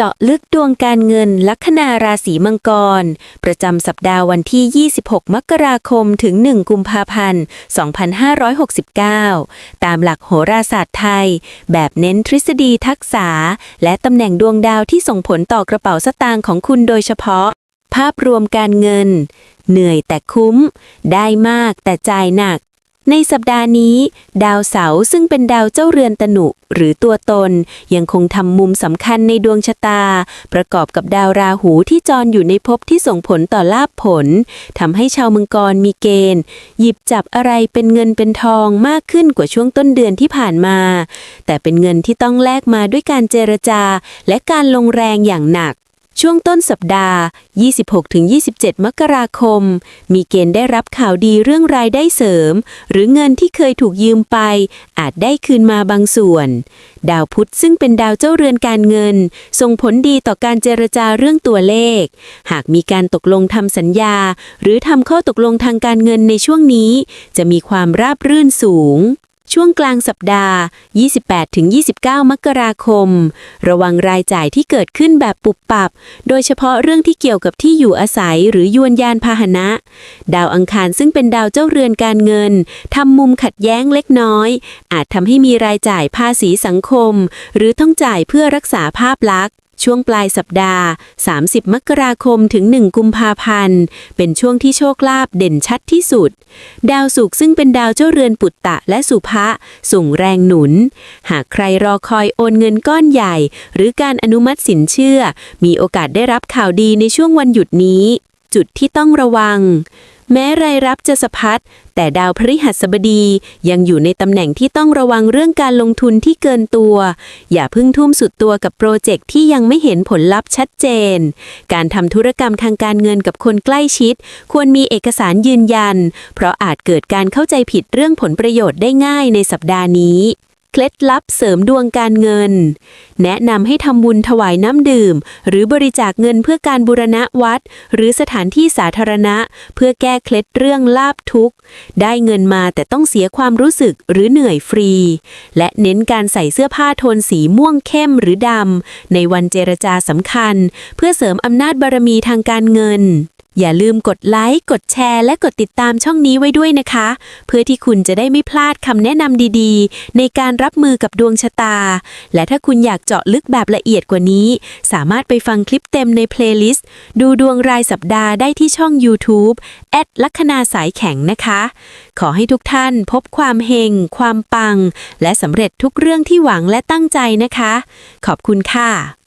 เจาะลึกดวงการเงินลัคนาราศีมังกร ประจำสัปดาห์วันที่ 26 มกราคมถึง 1 กุมภาพันธ์ 2569 ตามหลักโหราศาสตร์ไทย แบบเน้นทฤษฎีทักษะและตำแหน่งดวงดาวที่ส่งผลต่อกระเป๋าสตางค์ของคุณโดยเฉพาะ ภาพรวมการเงิน เหนื่อยแต่คุ้ม ได้มากแต่จ่ายหนัก ในสัปดาห์นี้ ดาวเสาร์ซึ่งเป็นดาวเจ้าเรือนตนุหรือตัวตน ยังคงทำมุมสำคัญในดวงชะตา ประกอบกับดาวราหูที่จรอยู่ในภพที่ส่งผลต่อลาภผลทำให้ชาวมังกรมีเกณฑ์ หยิบจับอะไรเป็นเงินเป็นทองมากขึ้นกว่าช่วงต้นเดือนที่ผ่านมา แต่เป็นเงินที่ต้องแลกมาด้วยการเจรจา และการลงแรงอย่างหนัก ช่วงต้นสัปดาห์ 26-27 มกราคม มีเกณฑ์ได้รับข่าวดีเรื่องรายได้เสริม หรือเงินที่เคยถูกยืมไป อาจได้คืนมาบางส่วน ดาวพุธซึ่งเป็นดาวเจ้าเรือนการเงิน ส่งผลดีต่อการเจรจาเรื่องตัวเลข หากมีการตกลงทำสัญญา หรือทำข้อตกลงทางการเงินในช่วงนี้ จะมีความราบรื่นสูง ช่วงกลางสัปดาห์ 28-29 มกราคม ระวังรายจ่ายที่เกิดขึ้นแบบปุบปับ โดยเฉพาะเรื่องที่เกี่ยวกับที่อยู่อาศัยหรือยวญยานพาหนะ ดาวอังคารซึ่งเป็นดาวเจ้าเรือนการเงินทำมุมขัดแย้งเล็กน้อย อาจทำให้มีรายจ่ายภาษีสังคม หรือต้องจ่ายเพื่อรักษาภาพลักษณ์ ช่วงปลายสัปดาห์ 30 มกราคมถึง 1 กุมภาพันธ์ เป็นช่วงที่โชคลาภเด่นชัดที่สุด ดาวศุกร์ซึ่งเป็นดาวเจ้าเรือนปุตตะและสุภะส่งแรงหนุน หากใครรอคอยโอนเงินก้อนใหญ่ หรือการอนุมัติสินเชื่อ มีโอกาสได้รับข่าวดีในช่วงวันหยุดนี้ จุดที่ต้องระวัง แม้รายรับจะสะพัดแต่ดาวพฤหัสบดียังอยู่ในตำแหน่งที่ต้องระวังเรื่องการลงทุนที่เกินตัว อย่าพิ่งทุ่มสุดตัวกับโปรเจกต์ที่ยังไม่เห็นผลลัพธ์ชัดเจน การทำธุรกรรมทางการเงินกับคนใกล้ชิด ควรมีเอกสารยืนยัน เพราะอาจเกิดการเข้าใจผิดเรื่องผลประโยชน์ได้ง่ายในสัปดาห์นี้ เคล็ดลับเสริมดวงการเงิน แนะนำให้ทำบุญถวายน้ำดื่ม หรือบริจาคเงินเพื่อการบูรณะวัด หรือสถานที่สาธารณะ เพื่อแก้เคล็ดเรื่องลาบทุกข์ ได้เงินมาแต่ต้องเสียความรู้สึกหรือเหนื่อยฟรี และเน้นการใส่เสื้อผ้าโทนสีม่วงเข้มหรือดำในวันเจรจาสำคัญ เพื่อเสริมอำนาจบารมีทางการเงิน อย่าลืมกดไลค์กดแชร์ และกดติดตามช่องนี้ไว้ด้วยนะคะ เพื่อที่คุณจะได้ไม่พลาดคำแนะนำดีๆ ในการรับมือกับดวงชะตา และถ้าคุณอยากเจาะลึกแบบละเอียดกว่านี้ สามารถไปฟังคลิปเต็มในเพลย์ลิสต์ดูดวงรายสัปดาห์ได้ที่ช่อง YouTube แอดลัคนาสายแข็งนะคะ ขอให้ทุกท่านพบความเฮงความปัง และสำเร็จทุกเรื่องที่หวังและตั้งใจนะคะ ขอบคุณค่ะ